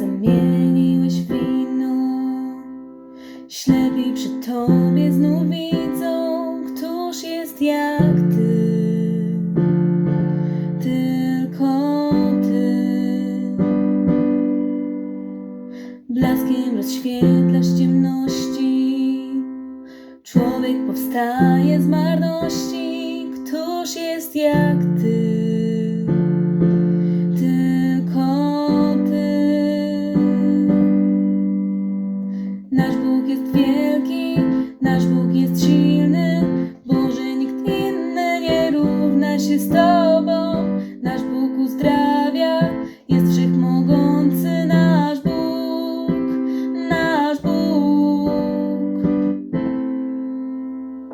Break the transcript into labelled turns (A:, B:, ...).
A: zamieniłeś wino. Ślepi przy tobie znów widzą, któż jest jak ty. Tylko ty. Blaskiem rozświetlasz ciemności. Człowiek powstaje z marności, któż jest jak ty. Nasz Bóg jest wielki, nasz Bóg jest silny, Boże nikt inny nie równa się z Tobą.